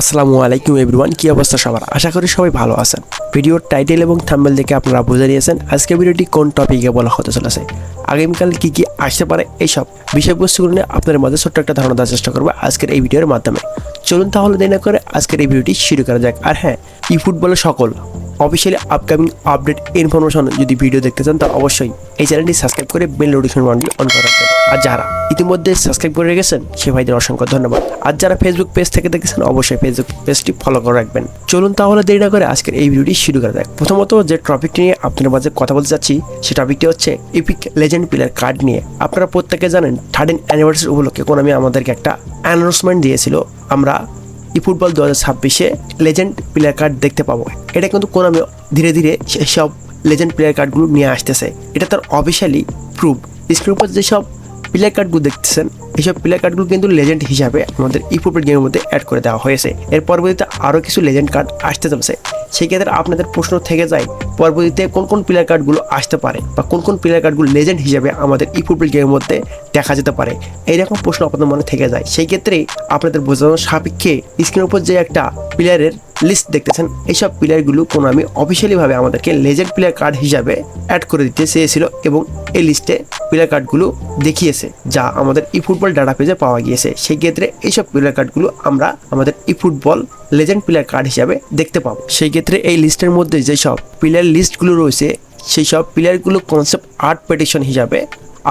আসসালামু আলাইকুম এভরিওয়ান, কি অবস্থা সবার? আশা করি সবাই ভালো আছেন। ভিডিওর টাইটেল এবং থাম্বেল দেখে আপনারা বুঝে নিয়েছেন আজকের ভিডিওটি কোন টপিকে বলা হতে চলেছে। আগামীকাল কি কি আসতে পারে এইসব বিষয়বস্তুগুলো নিয়ে আপনাদের মাঝে ছোট্ট একটা ধারণা দেওয়ার চেষ্টা করব আজকের এই ভিডিওর মাধ্যমে। চলুন তাহলে দেরি না করে আজকের এই ভিডিওটি শুরু করা যাক। আর হ্যাঁ ই ফুটবলের সকল অফিসিয়ালি আপকামিং আপডেট ইনফরমেশন যদি ভিডিও দেখতে চান, তা অবশ্যই এই চ্যানেলটি সাবস্ক্রাইব করে বেল নোটিফিকেশন বাটনটি অন করে রাখবেন। আর যারা ইতিমধ্যে সাবস্ক্রাইব করে রেখেছেন, সে ভাইদের অসংখ্য ধন্যবাদ। আর যারা ফেসবুক পেজ থেকে দেখেছেন, অবশ্যই ফেসবুক পেজটি ফলো করে রাখবেন। চলুন তাহলে দেরি না করে আজকের এই ভিডিওটি শুরু করা যাক। প্রথমত যে টপিকটি নিয়ে আপনাদের মাঝে কথা বলতে চাচ্ছি সে টপিকটি হচ্ছে ইপিক লেজেন্ড প্লেয়ার কার্ড নিয়ে। আপনারা প্রত্যেকে জানেন থার্টিন অ্যানিভার্সারি উপলক্ষে কোনামি আমাদেরকে একটা অ্যানাউন্সমেন্ট দিয়েছিল। আমরা ই ফুটবল দু হাজার ছাব্বিশে লেজেন্ড প্লেয়ার কার্ড দেখতে পাবো। এটা কিন্তু কোনামি ধীরে ধীরে সেসব লেজেন্ড প্লেয়ার কার্ডগুলো নিয়ে আসতেছে। এটা তার অফিসিয়ালি প্রুফ স্ক্রিন উপর যেসব প্লেয়ার কার্ডগুলো দেখতেছেন এইসব প্লেয়ার কার্ডগুলো কিন্তু লেজেন্ড হিসাবে আমাদের ই ফুটবল গেমের মধ্যে অ্যাড করে দেওয়া হয়েছে। এর পরবর্তীতে আরও কিছু লেজেন্ড কার্ড আসতে চলেছে সেই ক্ষেত্রে আপনাদের প্রশ্ন থেকে যায়, পরবর্তীতে কোন কোন প্লেয়ার কার্ডগুলো আসতে পারে বা কোন কোন প্লেয়ার কার্ডগুলো লেজেন্ড হিসাবে আমাদের ই ফুটবল গেমের মধ্যে দেখা যেতে পারে, এইরকম প্রশ্ন আপনাদের মনে থেকে যায়। সেই ক্ষেত্রে আপনাদের বোঝানোর সাপেক্ষে স্ক্রিনের উপর যে একটা প্লেয়ারের লিস্ট দেখতেছেন, এইসব প্লেয়ারগুলো কোনো আমি অফিসিয়ালিভাবে আমাদেরকে লেজেন্ড প্লেয়ার কার্ড হিসাবে অ্যাড করে দিতে চেয়েছিল এবং এই লিস্টে প্লেয়ার কার্ডগুলো দেখিয়েছে, যা আমাদের ই ফুটবল ডাটা পেজে পাওয়া গিয়েছে। সেই ক্ষেত্রে এইসব প্লেয়ার কার্ডগুলো আমরা আমাদের e football legend player card হিসাবে দেখতে পাবো। সেই ক্ষেত্রে এই লিস্টের মধ্যে যেসব প্লেয়ার লিস্টগুলো রয়েছে সেই সব প্লেয়ারগুলো কনসেপ্ট আর্ট পেটিশন হিসাবে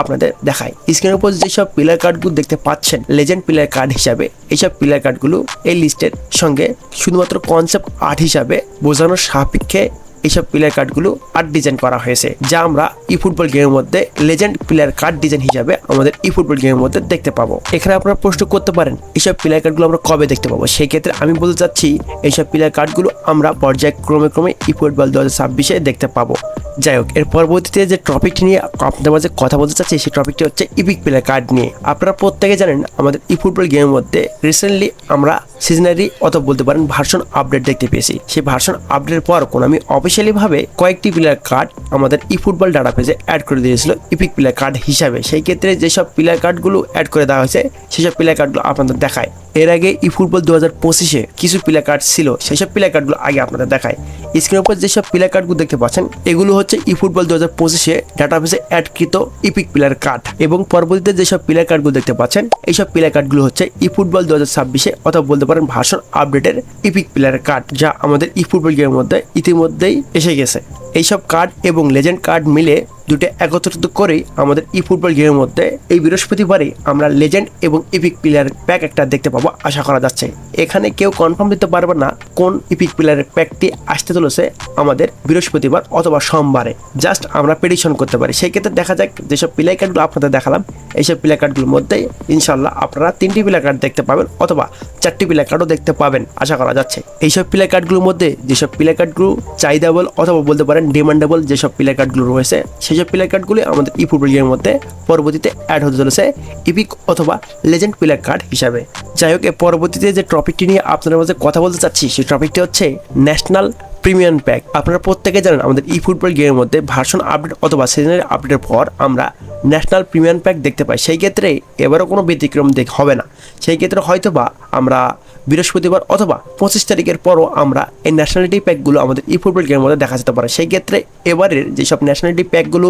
আপনাদের দেখায়। স্ক্রিনের উপর যেসব প্লেয়ার কার্ডগুলো দেখতে পাচ্ছেন লেজেন্ড প্লেয়ার কার্ড হিসাবে, এইসব প্লেয়ার কার্ডগুলো এই লিস্টের সঙ্গে শুধুমাত্র কনসেপ্ট আর্ট হিসাবে বোঝানোর সাপেক্ষে এইসব প্লেয়ার কার্ডগুলো আর্ট ডিজাইন করা হয়েছে, যা আমরা ই ফুটবল গেমের মধ্যে লেজেন্ড প্লেয়ার কার্ড ডিজাইন হিসাবে আমাদের ই ফুটবল গেমের মধ্যে দেখতে পাবো। এখানে আপনারা প্রশ্ন করতে পারেন, এইসব প্লেয়ার কার্ডগুলো আমরা কবে দেখতে পাবো? সেই ক্ষেত্রে আমি বলতে চাচ্ছি, এইসব প্লেয়ার কার্ডগুলো আমরা পর্যায়ক্রমে ক্রমে ই ফুটবল দু হাজার ছাব্বিশে দেখতে পাবো। যাই হোক, এর পরবর্তীতে যে টপিকটি নিয়ে আপনাদের মাঝে কথা বলতে চাচ্ছি, সেই টপিকটি হচ্ছে ইপিক প্লেয়ার কার্ড নিয়ে। আপনারা প্রত্যেকে জানেন, আমাদের ই ফুটবল গেমের মধ্যে রিসেন্টলি আমরা সিজনারি অথবা বলতে পারেন ভার্সন আপডেট দেখতে পেয়েছি। সেই ভার্সন আপডেটের পর কোন আমি অফিসিয়ালি ভাবে কয়েকটি প্লেয়ার কার্ড আমাদের ই ফুটবল ডাটা পেজে অ্যাড করে দিয়েছিল ইপিক প্লেয়ার কার্ড হিসাবে। সেই ক্ষেত্রে যেসব প্লেয়ার কার্ডগুলো অ্যাড করে দেওয়া হয়েছে, সেসব প্লেয়ার কার্ডগুলো আপনাদের দেখায়। এর আগে ই ফুটবল দু হাজার পঁচিশে কিছু প্লেয়ার কার্ড ছিল, সেসব প্লেয়ার কার্ডগুলো আগে আপনাদের দেখায়। স্ক্রিনের উপর যেসব প্লেয়ার কার্ডগুলো দেখতে পাচ্ছেন, এগুলো হচ্ছে ই ফুটবল দু হাজার পঁচিশে ডাটা ডাটাবেসে অ্যাডকৃত ইপিক প্লেয়ার কার্ড এবং পরবর্তীতে যেসব প্লেয়ার কার্ডগুলো দেখতে পাচ্ছেন, এইসব প্লেয়ার কার্ডগুলো হচ্ছে ই ফুটবল দু হাজার ছাব্বিশে অথবা বলতে পারেন ভার্সন আপডেটের ইপিক প্লেয়ার কার্ড যা আমাদের ই ফুটবল গেমের মধ্যে ইতিমধ্যেই এসে গেছে। এইসব কার্ড এবং লেজেন্ড কার্ড মিলে দুটো একত্রিত করেই আমাদের ই ফুটবল গেমের মধ্যে এই বৃহস্পতিবারে আমরা লেজেন্ড এবং ইপিক প্লেয়ার প্যাক একটা দেখতে পাবো, আশা করা যাচ্ছে। এখানে কেউ কনফার্ম দিতে পারবে না কোন ইপিক প্লেয়ারের প্যাকটি আসতে চলেছে আমাদের বৃহস্পতিবার অথবা সোমবারে। জাস্ট আমরা প্রেডিকশন করতে পারি। সেই ক্ষেত্রে দেখা যাক যেসব প্লেয়ার কার্ডগুলো আপনাদের দেখালাম, এইসব প্লেয়ার কার্ডগুলোর মধ্যে ইনশাল্লাহ আপনারা তিনটি প্লেয়ার কার্ড দেখতে পাবেন অথবা চারটি প্লেয়ার কার্ডও দেখতে পাবেন, আশা করা যাচ্ছে। এইসব প্লেয়ার কার্ডগুলোর মধ্যে যেসব প্লেয়ার কার্ডগুলো চাহিদাবল অথবা বলতে পারেন ডিমান্ডেবল যেসব প্লেয়ার কার্ডগুলো রয়েছে, সেসব প্লেয়ার কার্ডগুলি আমাদের ই ফুটবল গেমের মধ্যে পরবর্তীতে অ্যাড হতে চলেছে ইপিক অথবা লেজেন্ড প্লেয়ার কার্ড হিসাবে। যাই হোক পরবর্তীতে যে টপিকটি নিয়ে আপনাদের মধ্যে কথা বলতে চাচ্ছি, সেই টপিকটি হচ্ছে ন্যাশনাল প্রিমিয়াম প্যাক আপনারা প্রত্যেকে জানেন, আমাদের ই ফুটবল গেমের মধ্যে ভার্সন আপডেট অথবা সিজনের আপডেটের পর আমরা ন্যাশনাল প্রিমিয়াম প্যাক দেখতে পাই। সেই ক্ষেত্রে এবারও কোনো ব্যতিক্রম দেখ হবে না। সেই ক্ষেত্রে হয়তো বা আমরা বৃহস্পতিবার অথবা পঁচিশ তারিখের পরও আমরা এই ন্যাশনালিটি প্যাকগুলো আমাদের ই ফুটবল গেমের মধ্যে দেখা যেতে পারে। সেই ক্ষেত্রে এবারের যেসব ন্যাশনালিটি প্যাকগুলো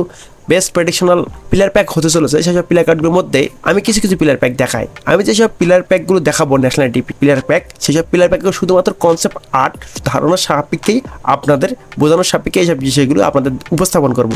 বেস্ট ট্রেডিশনাল প্লেয়ার প্যাক হতে চলেছে, সেসব প্লেয়ার কার্ডগুলোর মধ্যে আমি কিছু কিছু প্লেয়ার প্যাক দেখাই। আমি যেসব প্লেয়ার প্যাকগুলো দেখাবো ন্যাশনালিটি প্লেয়ার প্যাক সেসব প্লেয়ার প্যাকগুলো শুধুমাত্র কনসেপ্ট আর্ট ধারণার সাপেক্ষেই আপনাদের, বোঝানোর সাপেক্ষে এইসব বিষয়গুলো আপনাদের উপস্থাপন করব।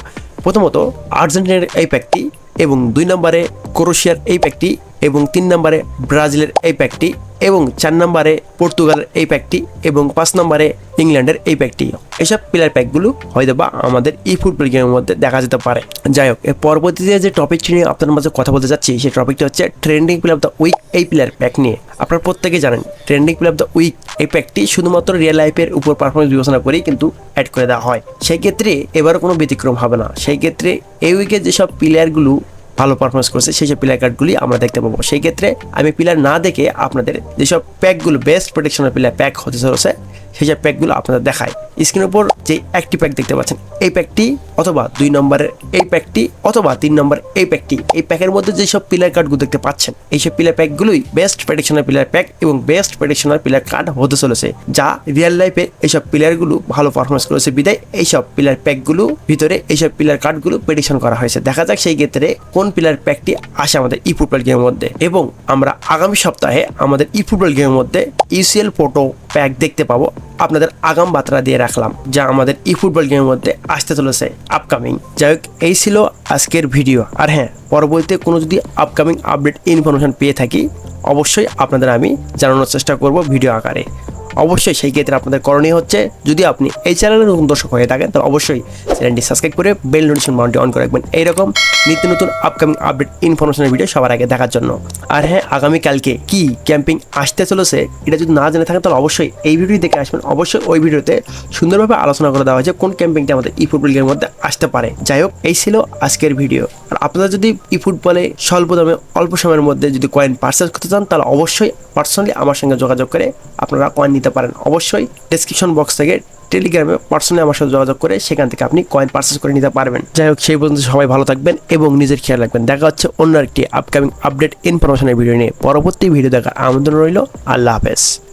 প্রথমত আর্জেন্টিনার এই প্যাকটি এবং দুই নম্বরে ক্রোশিয়ার এই প্যাকটি এবং তিন নম্বরে ব্রাজিলের এই প্যাকটি এবং চার নম্বরে পর্তুগালের এই প্যাকটি এবং পাঁচ নম্বরে ইংল্যান্ডের এই প্যাকটি এসব প্লেয়ার প্যাকগুলো হয়তো বা আমাদের ই ফুটবল গেমের মধ্যে দেখা যেতে পারে। যাই হোক, এর পরবর্তীতে যে টপিকটি নিয়ে আপনার মাঝে কথা বলতে যাচ্ছি, সেই টপিকটি হচ্ছে trending player of the week এই প্লেয়ার প্যাক নিয়ে। আপনারা প্রত্যেকে জানেন trending player of the week এই প্যাকটি শুধুমাত্র রিয়েল লাইফের উপর পারফরমেন্স বিবেচনা করেই কিন্তু অ্যাড করে দেওয়া হয়। সেই ক্ষেত্রে এবারও কোনো ব্যতিক্রম হবে না। সেই ক্ষেত্রে এই উইকে যেসব প্লেয়ারগুলো ভালো পারফরমেন্স করছে, সেই সব প্লেয়ার কার্ডগুলি আমরা দেখতে পাবো। সেই ক্ষেত্রে আমি প্লেয়ার না দেখে আপনাদের যেসব প্যাকগুলো বেস্ট প্রোটেকশনের প্লেয়ার প্যাক হতে চলেছে, সেই সব প্যাকগুলো আপনাদের দেখাই। স্ক্রিনের উপর যে একটি প্যাক দেখতে পাচ্ছেন, এই প্যাকটি অথবা দুই নম্বরের এই প্যাকটি অথবা তিন নম্বর এই প্যাকটি এই প্যাকের মধ্যে যেসব প্লেয়ার কার্ডগুলো দেখতে পাচ্ছেন, এইসব প্লেয়ার প্যাকগুলোই বেস্ট প্রেডিকশনাল পিলার প্যাক এবং বেস্ট প্রেডিকশনাল পিলার কার্ড হতে চলেছে, যা রিয়েল লাইফে এইসব প্লেয়ারগুলো ভালো পারফরমেন্স করেছে বিদায়, এইসব প্লেয়ার প্যাকগুলো ভিতরে এইসব প্লেয়ার কার্ডগুলো প্রেডিকশন করা হয়েছে। দেখা যাক সেই ক্ষেত্রে কোন প্লেয়ার প্যাকটি আসে আমাদের ই ফুটবল গেমের মধ্যে এবং আমরা আগামী সপ্তাহে আমাদের ই ফুটবল গেমের মধ্যে ইউসিএল ফটো প্যাক দেখতে পাবো। আপনাদের আগাম বার্তা দিয়ে রাখলাম, যা আমাদের ই ফুটবল গেমের মধ্যে আসতে চলেছে আপকামিং যাই হোক, এই ছিল আজকের ভিডিও আর হ্যাঁ পরবর্তীতে কোনো যদি আপকামিং আপডেট ইনফরমেশন পেয়ে থাকি, অবশ্যই আপনাদের আমি জানানোর চেষ্টা করব ভিডিও আকারে। অবশ্যই সেই ক্ষেত্রে আপনাদের করণীয় হচ্ছে, যদি আপনি এই চ্যানেলের নতুন দর্শক হয়ে থাকেন, তাহলে অবশ্যই চ্যানেলটি সাবস্ক্রাইব করে বেল নোটিফিকেশন বাউন্টি অন করে রাখবেন। এইরকম নিত্য নতুন আপকামিং আপডেট ইনফরমেশনের ভিডিও সবার আগে দেখার জন্য। আর হ্যাঁ আগামীকালকে কি ক্যাম্পিং আসতে চলেছে, এটা যদি না জেনে থাকেন, তাহলে অবশ্যই এই ভিডিও দেখে আসবেন। অবশ্যই ওই ভিডিওতে সুন্দরভাবে আলোচনা করে দেওয়া হয়েছে, কোন ক্যাম্পিংটা আমাদের ই ফুটবল গেমের মধ্যে আসতে পারে। যাই হোক, এই ছিল আজকের ভিডিও আর আপনারা যদি ই ফুটবলে স্বল্প দামে অল্প সময়ের মধ্যে যদি কয়েন পার্সেস করতে চান, তাহলে অবশ্যই পার্সোনালি আমার সঙ্গে যোগাযোগ করে আপনারা কয়েন নিতে পারেন। অবশ্যই ডিসক্রিপশন বক্স থেকে টেলিগ্রামে পার্সোনালি আমার সাথে যোগাযোগ করে সেখান থেকে আপনি কয়েন পার্সেস করে নিতে পারবেন। যাই হোক, সেই পর্যন্ত সবাই ভালো থাকবেন এবং নিজের খেয়াল রাখবেন। দেখা হচ্ছে অন্য একটি আপকামিং আপডেট ইনফরমেশনের ভিডিও নিয়ে। পরবর্তী ভিডিও দেখার আমন্ত্রণ রইল। আল্লাহ হাফেজ।